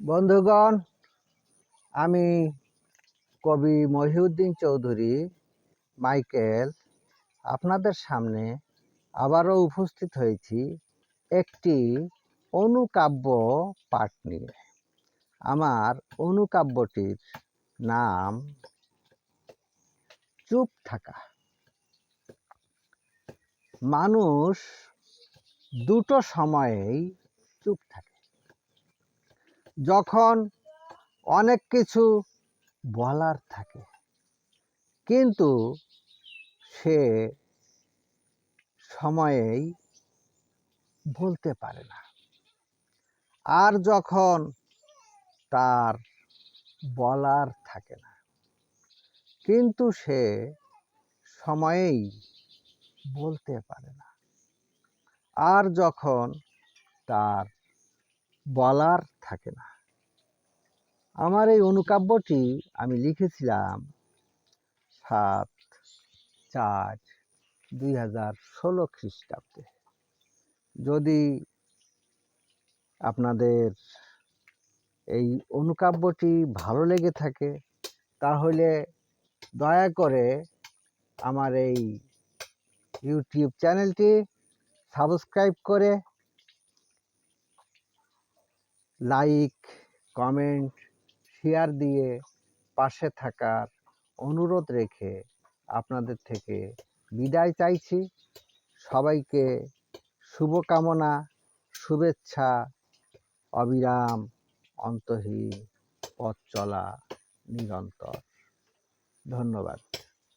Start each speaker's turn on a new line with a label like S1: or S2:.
S1: বন্ধুগণ, আমি কবি মহিউদ্দিন চৌধুরী, মাইকেল, আপনাদের সামনে আবারও উপস্থিত হয়েছি একটি অনুকাব্য পাঠ নিয়ে। আমার অনুকাব্যটির নাম চুপ থাকা। মানুষ দুটো সময়েই চুপ থাকে। যখন অনেক কিছু বলার থাকে, কিন্তু সে সময়েই বলতে পারে না। আর যখন তার বলার থাকে না, কিন্তু সে সময়েই বলতে পারে না। আর যখন তার বলার থাকে না। আমার এই অনুকাব্যটি আমি লিখেছিলাম সাত চার দুই হাজার ষোলো খ্রিস্টাব্দে। যদি আপনাদের এই অনুকাব্যটি ভালো লেগে থাকে, তাহলে দয়া করে আমার এই ইউটিউব চ্যানেলটি সাবস্ক্রাইব করে লাইক কমেন্ট শেয়ার দিয়ে পাশে থাকার অনুরোধ রেখে আপনাদের থেকে বিদায় চাইছি। সবাইকে শুভকামনা, শুভেচ্ছা, অবিরাম, অন্তহীন পথ চলা নিরন্তর। ধন্যবাদ।